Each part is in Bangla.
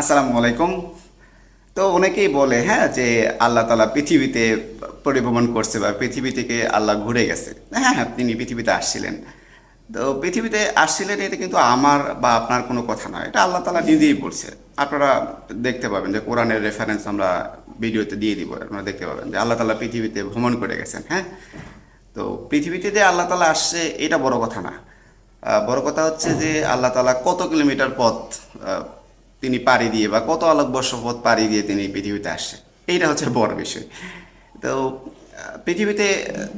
আসসালামু আলাইকুম। তো অনেকেই বলে হ্যাঁ যে আল্লাহ তালা পৃথিবীতে পরিভ্রমণ করছে বা পৃথিবী থেকে আল্লাহ ঘুরে গেছে। হ্যাঁ হ্যাঁ তিনি পৃথিবীতে আসছিলেন। তো পৃথিবীতে আসছিলেন এটা কিন্তু আমার বা আপনার কোনো কথা নয়। এটা আল্লাহ তালা নিজেই বলছে। আপনারা দেখতে পাবেন যে কোরআনের রেফারেন্স আমরা ভিডিওতে দিয়ে দিব। আপনারা দেখতে পাবেন যে আল্লাহ তালা পৃথিবীতে ভ্রমণ করে গেছেন হ্যাঁ। তো পৃথিবীতে যে আল্লাহ তালা আসছে, এটা বড় কথা না। বড় কথা হচ্ছে যে আল্লাহ তালা কত কিলোমিটার পথ তিনি পাড়ি দিয়ে বা কত আলোকবর্ষ পথ পাড়ি দিয়ে তিনি পৃথিবীতে আসছে এইটা হচ্ছে বড় বিষয়। তো পৃথিবীতে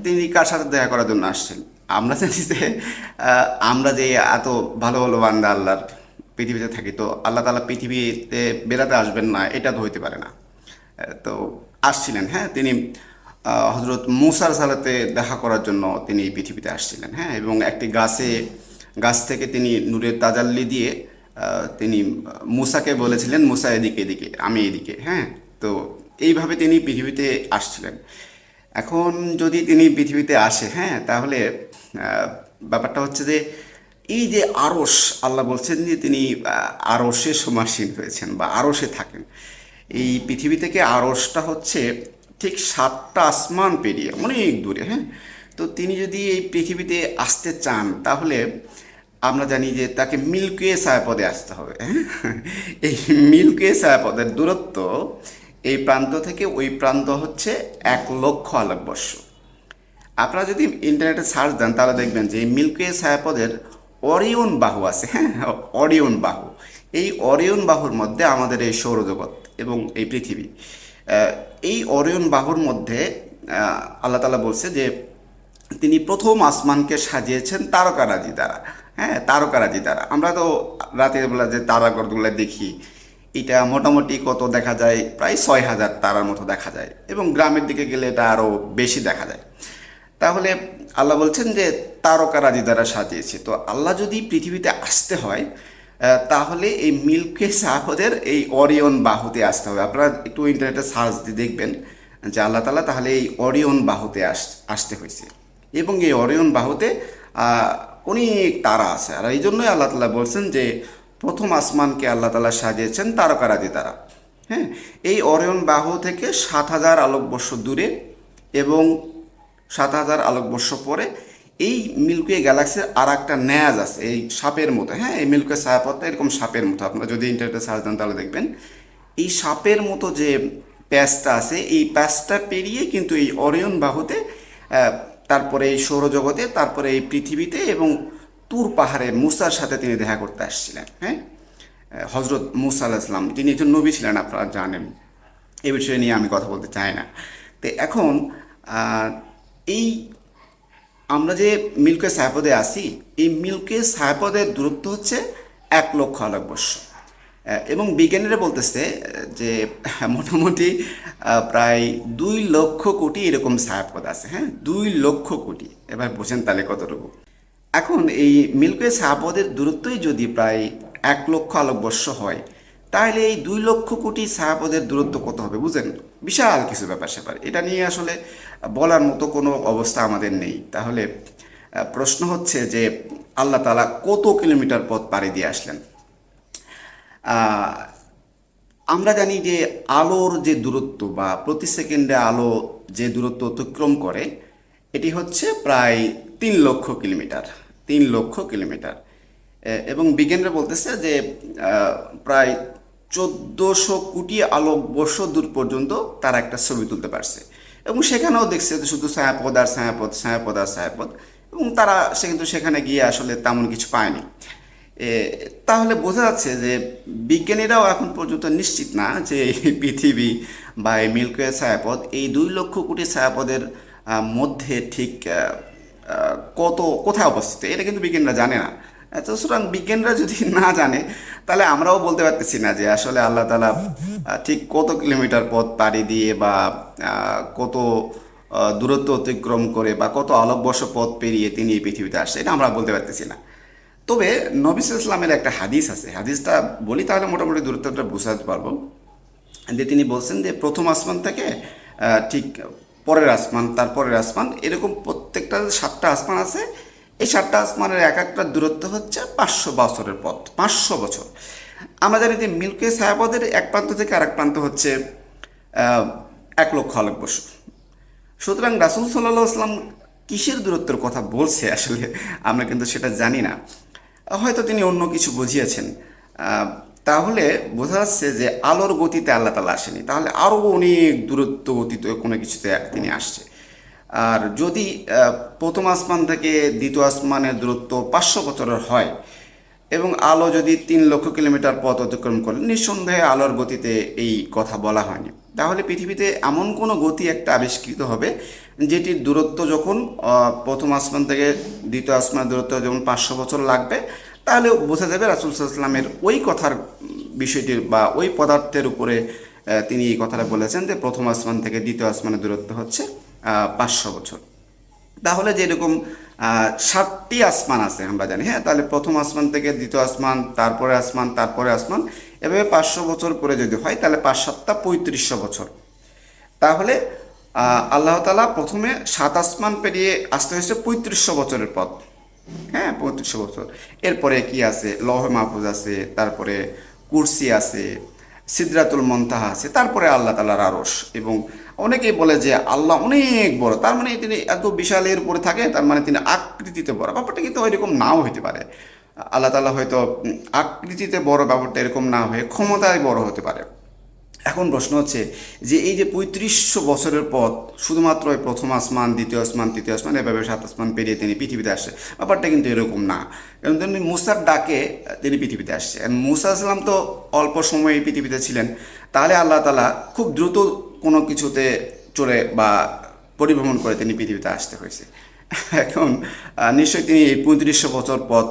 তিনি কার সাথে দেখা করার জন্য আসছেন? আমরা জানি যে আমরা যে এত ভালো ভালো বান্দা আল্লাহর পৃথিবীতে থাকি, তো আল্লাহ তালা পৃথিবীতে বেড়াতে আসবেন না, এটা তো হইতে পারে না। তো, আসছিলেন হ্যাঁ তিনি হজরত মুসার সালাতে দেখা করার জন্য তিনি পৃথিবীতে আসছিলেন হ্যাঁ এবং একটি গাছে, গাছ থেকে তিনি নূরের তাজাল্লি দিয়ে তিনি মুসাকে বলেছিলেন, মুসা এদিকে এদিকে, আমি এদিকে। হ্যাঁ তো এইভাবে তিনি পৃথিবীতে আসছিলেন। এখন যদি তিনি পৃথিবীতে আসে হ্যাঁ তাহলে ব্যাপারটা হচ্ছে যে, এই যে আরস আল্লাহ বলছেন যে তিনি আরসে সমাসীন হয়েছেন বা আরসে থাকেন। এই পৃথিবী থেকে আরসটা হচ্ছে ঠিক সাতটা আসমান পেরিয়ে অনেক দূরে হ্যাঁ। তো তিনি যদি এই পৃথিবীতে আসতে চান, তাহলে আমরা জানি যে তাকে মিল্কওয়ে ছায়াপদে আসতে হবে হ্যাঁ? এই মিল্কওয়ে ছায়াপদের দূরত্ব এই প্রান্ত থেকে ওই প্রান্ত হচ্ছে এক লক্ষ আলোকবর্ষ আপনারা যদি ইন্টারনেটে সার্চ দেন, তাহলে দেখবেন যে এই মিল্কওয়ে ছায়াপদের অরিয়ন বাহু আছে হ্যাঁ? অরিয়ন বাহু। এই অরিয়ন বাহুর মধ্যে আমাদের এই সৌরজগৎ এবং এই পৃথিবী। এই অরিয়ন বাহুর মধ্যে আল্লাহ তালা বলছে যে তিনি প্রথম আসমানকে সাজিয়েছেন তারকারাজি দ্বারা। হ্যাঁ তারকারাজি দ্বারা আমরা তো রাতের বেলা যে তারাগুলো দেখি, এটা মোটামুটি কত দেখা যায়, প্রায় ছয় হাজার তারার মতো দেখা যায় এবং গ্রামের দিকে গেলে এটা আরও বেশি দেখা যায়। তাহলে আল্লাহ বলছেন যে তারকারাজি দ্বারা সাজিয়েছে। তো আল্লাহ যদি পৃথিবীতে আসতে হয় তাহলে এই মিল্কে সাহদের এই অরিয়ন বাহুতে আসতে হবে। আপনারা একটু ইন্টারনেটে সার্চ দিয়ে দেখবেন যে আল্লাহ তালা তাহলে এই অরিয়ন বাহুতে আস, আসতে হয়েছে। এবং এই অরিয়ন বাহুতে অনেক তারা আছে। আর এই জন্যই আল্লাহ তালা বলছেন যে, প্রথম আসমানকে আল্লাহ তালা সাজিয়েছেন তারকারাজি তারা। হ্যাঁ এই অরিয়ন বাহু থেকে সাত হাজার আলোকবর্ষ দূরে এবং সাত হাজার আলোকবর্ষ পরে এই মিল্কওয়ে গ্যালাক্সির আর একটা ন্যাজ আছে, এই সাপের মতো। হ্যাঁ এই মিল্কওয়ে ছায়াপথটা এরকম সাপের মতো। আপনারা যদি ইন্টারনেটে সার্চ দেন তাহলে দেখবেন। এই সাপের মতো যে প্যাচটা আছে, এই প্যাচটা পেরিয়ে কিন্তু এই অরিয়ন বাহুতে তারপরে এই সৌরজগতে, তারপরে এই পৃথিবীতে এবং তুর পাহাড়ে মুসার সাথে তিনি দেখা করতে আসছিলেন হ্যাঁ? হজরত মুসা আলাহ ইসলাম তিনি একজন নবী ছিলেন, আপনারা জানেন। এ বিষয়ে নিয়ে আমি কথা বলতে চাই না। তো এখন এই আমরা যে মিল্কে সাহেপদে আসি এই মিল্কে সাহেপদের দূরত্ব হচ্ছে এক লক্ষ আলোকবর্ষ। এবং বিজ্ঞানীরা বলতেছে যে মোটামুটি প্রায় দুই লক্ষ কোটি এরকম ছায়াপথ আছে হ্যাঁ? দুই লক্ষ কোটি। এবার বোঝেন তাহলে কতটুকু। এখন এই মিল্কওয়ে ছায়াপথের দূরত্বই যদি প্রায় এক লক্ষ আলোকবর্ষ হয়, তাহলে এই দুই লক্ষ কোটি ছায়াপথের দূরত্ব কত হবে, বুঝেন? বিশাল কিছু ব্যাপার স্যাপার। এটা নিয়ে আসলে বলার মতো কোনো অবস্থা আমাদের নেই। তাহলে প্রশ্ন হচ্ছে যে আল্লাহ তালা কত কিলোমিটার পথ পাড়ি দিয়ে আসলেন? আমরা জানি যে আলোর যে দূরত্ব বা প্রতি সেকেন্ডে আলো যে দূরত্ব অতিক্রম করে, এটি হচ্ছে প্রায় তিন লক্ষ কিলোমিটার, তিন লক্ষ কিলোমিটার। এবং বিজ্ঞানীরা বলতেছে যে প্রায় চোদ্দোশো কোটি আলোকবর্ষ দূর পর্যন্ত তারা একটা ছবি তুলতে পারছে। এবং সেখানেও দেখছে যে শুধু ছায়াপদ আর ছায়াপদ ছায়াপদ আর ছায়াপদ। এবং তারা সে কিন্তু সেখানে গিয়ে আসলে তেমন কিছু পায়নি। তাহলে বোঝা যাচ্ছে যে বিজ্ঞানীরাও এখন পর্যন্ত নিশ্চিত না যে পৃথিবী বা এই মিল্কওয়ে ছায়াপথ এই দুই লক্ষ কোটি ছায়াপথের আহ, মধ্যে ঠিক কত কোথায় অবস্থিত? এটা কিন্তু বিজ্ঞানীরা জানে না। তো সুতরাং বিজ্ঞানীরা যদি না জানে তাহলে আমরাও বলতে পারতেছি না যে আসলে আল্লাহ তালা ঠিক কত কিলোমিটার পথ পাড়ি দিয়ে বা কত দূরত্ব অতিক্রম করে বা কত আলোকবর্ষ পথ পেরিয়ে তিনি এই পৃথিবীতে আসছে এটা আমরা বলতে পারতেছি না। তবে নবিস ইসলামের একটা হাদিস আছে। হাদিসটা বলি তাহলে মোটামুটি দূরত্বটা বোঝাতে পারব। যে তিনি বলছেন যে প্রথম আসমান থেকে ঠিক পরের আসমান তারপরের আসমান, এরকম প্রত্যেকটা সাতটা আসমান আছে। এই সাতটা আসমানের এক একটা দূরত্ব হচ্ছে পাঁচশো বছরের পথ, পাঁচশো বছর। আমরা জানি যে মিল্কে ছায়াপথের এক প্রান্ত থেকে আরেক প্রান্ত হচ্ছে এক লক্ষ আলোক বছর। সুতরাং রাসুল সাল্লাহ আসলাম কিসের দূরত্বের কথা বলছে আসলে আমরা কিন্তু সেটা জানি না। হয়তো তিনি অন্য কিছু বুঝিয়েছেন। তাহলে বোঝা যাচ্ছে যে আলোর গতিতে আল্লাহ তালা আসেনি। তাহলে আরও অনেক দূরত্ব গতিতে কোনো কিছুতে তিনি আসছে। আর যদি প্রথম আসমান থেকে দ্বিতীয় আসমানের দূরত্ব পাঁচশো বছরের হয় এবং আলো যদি তিন লক্ষ কিলোমিটার পথ অতিক্রম করে, নিঃসন্দেহে আলোর গতিতে এই কথা বলা হয়নি। তাহলে পৃথিবীতে এমন কোনো গতি একটা আবিষ্কৃত হবে, যেটির দূরত্ব যখন প্রথম আসমান থেকে দ্বিতীয় আসমানের দূরত্ব যখন পাঁচশো বছর লাগবে, তাহলে বোঝা যাবে রাসুল সাল্লামের ওই কথার বিষয়টির বা ওই পদার্থের উপরে তিনি এই কথাটা বলেছেন যে প্রথম আসমান থেকে দ্বিতীয় আসমানের দূরত্ব হচ্ছে পাঁচশো বছর। তাহলে যেরকম সাতটি আসমান আছে আমরা জানি হ্যাঁ? তাহলে প্রথম আসমান থেকে দ্বিতীয় আসমান, তারপরে আসমান তারপরে আসমান, এভাবে পাঁচশো বছর পরে যদি হয়, তাহলে পাঁচ সাতটা পঁয়ত্রিশশো বছর। তাহলে আল্লাহ তালা প্রথমে সাত আসমান পেরিয়ে আসতে হয়েছে পঁয়ত্রিশশো বছরের পথ। হ্যাঁ? পঁয়ত্রিশশো বছর। এরপরে কি আছে? লহ মাহফুজ আছে, তারপরে কুরসি আছে, সিদ্রাতুল মন্তাহা আছে, তারপরে আল্লাহ তালার আরস এবং অনেকেই বলে যে আল্লাহ অনেক বড়, তার মানে তিনি এত বিশাল এর উপরে থাকে, তার মানে তিনি আকৃতিতে বড়। ব্যাপারটা কিন্তু ওইরকম নাও হতে পারে। আল্লাহ তালা হয়তো আকৃতিতে বড়, ব্যাপারটা এরকম না হয়ে ক্ষমতায় বড় হতে পারে। এখন প্রশ্ন হচ্ছে যে এই যে পঁয়ত্রিশশো বছরের পথ, শুধুমাত্র ওই প্রথম আসমান, দ্বিতীয় আসমান, তৃতীয় আসমান, এভাবে সাত আসমান পেরিয়ে তিনি পৃথিবীতে আসছে। ব্যাপারটা কিন্তু এরকম না। কারণ তিনি মুসার ডাকে তিনি পৃথিবীতে আসছে। মুসা আসলাম তো অল্প সময়ে পৃথিবীতে ছিলেন। তাহলে আল্লাহ তালা খুব দ্রুত কোনো কিছুতে চলে বা পরিভ্রমণ করে তিনি পৃথিবীতে আসতে হয়েছে। এখন নিশ্চয়ই তিনি পঁয়ত্রিশশো বছর পথ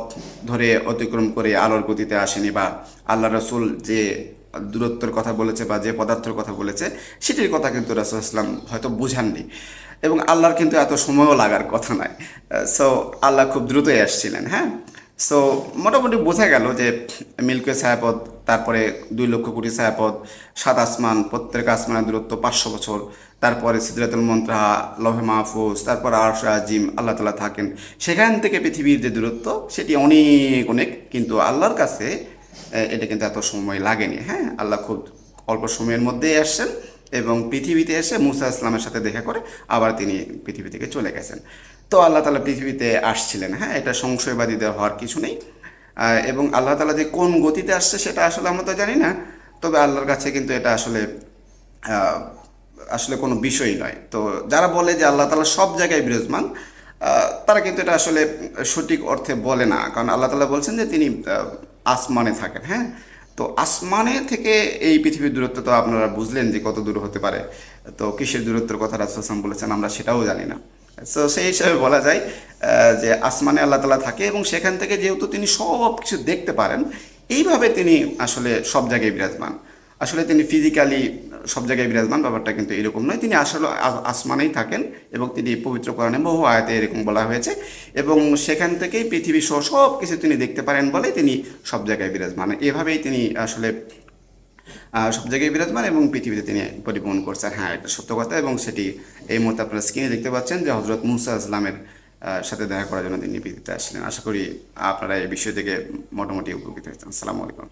ধরে অতিক্রম করে আলোর গতিতে আসেনি বা আল্লাহ রসুল যে দূরত্বের কথা বলেছে বা যে পদার্থের কথা বলেছে, সেটির কথা কিন্তু রাসুল ইসলাম হয়তো বুঝাননি। এবং আল্লাহর কিন্তু এত সময়ও লাগার কথা নয় সো আল্লাহ খুব দ্রুতই আসছিলেন হ্যাঁ? সো মোটামুটি বোঝা গেল যে মিল্কে ছায়াপথ, তারপরে দুই লক্ষ কোটি ছায়াপথ, সাত আসমান, প্রত্যেক আসমানের দূরত্ব পাঁচশো বছর, তারপরে সিদ্ধাতুল মন্ত্রা, লহে মাহফুজ, তারপর আরশ আজিম, আল্লাহ তালা থাকেন। সেখান থেকে পৃথিবীর যে দূরত্ব, সেটি অনেক অনেক, কিন্তু আল্লাহর কাছে এটা কিন্তু এত সময় লাগেনি। হ্যাঁ আল্লাহ খুব অল্প সময়ের মধ্যেই আসছেন এবং পৃথিবীতে এসে মুসা ইসলামের সাথে দেখা করে আবার তিনি পৃথিবী থেকে চলে গেছেন। তো আল্লাহ তালা পৃথিবীতে আসছিলেন। হ্যাঁ এটা সংশয়বাদীদের হওয়ার কিছু নেই। এবং আল্লাহ তালা যে কোন গতিতে আসছে সেটা আসলে আমরা তো জানি না। তবে আল্লাহর কাছে কিন্তু এটা আসলে আসলে কোনো বিষয় নয়। তো যারা বলে যে আল্লাহ তালা সব জায়গায় বিরাজমান তারা কিন্তু এটা আসলে সঠিক অর্থে বলে না। কারণ আল্লাহ তালা বলছেন যে তিনি আসমানে থাকেন। হ্যাঁ তো আসমানে থেকে এই পৃথিবীর দূরত্ব তো আপনারা বুঝলেন যে কত দূর হতে পারে। তো কিসের দূরত্বের কথা রাসুলাম বলেছেন আমরা সেটাও জানি না। তো সেই হিসাবে বলা যায় যে আসমানে আল্লাহ তালা থাকে এবং সেখান থেকে যেহেতু তিনি সব কিছু দেখতে পারেন, এইভাবে তিনি আসলে সব জায়গায় বিরাজমান। আসলে তিনি ফিজিক্যালি সব জায়গায় বিরাজমান, ব্যাপারটা কিন্তু এরকম নয়। তিনি আসলে আসমানেই থাকেন এবং তিনি পবিত্র কোরআনে বহু আয়াতে এরকম বলা হয়েছে এবং সেখান থেকেই পৃথিবী সহ সব কিছু তিনি দেখতে পারেন বলে তিনি সব জায়গায় বিরাজমান। এভাবেই তিনি আসলে সব জায়গায় বিরাজমান এবং পৃথিবীতে তিনি পরিবহন করছেন। হ্যাঁ এটা সত্য কথা এবং সেটি এই মুহূর্তে আপনারা স্ক্রিনে দেখতে পাচ্ছেন যে হজরত মুসা ইসলামের সাথে দেখা করার জন্য তিনি পৃথিবীতে আসছিলেন। আশা করি আপনারা এই বিষয় থেকে মোটামুটি উপকৃত হয়েছেন। আসসালামু আলাইকুম।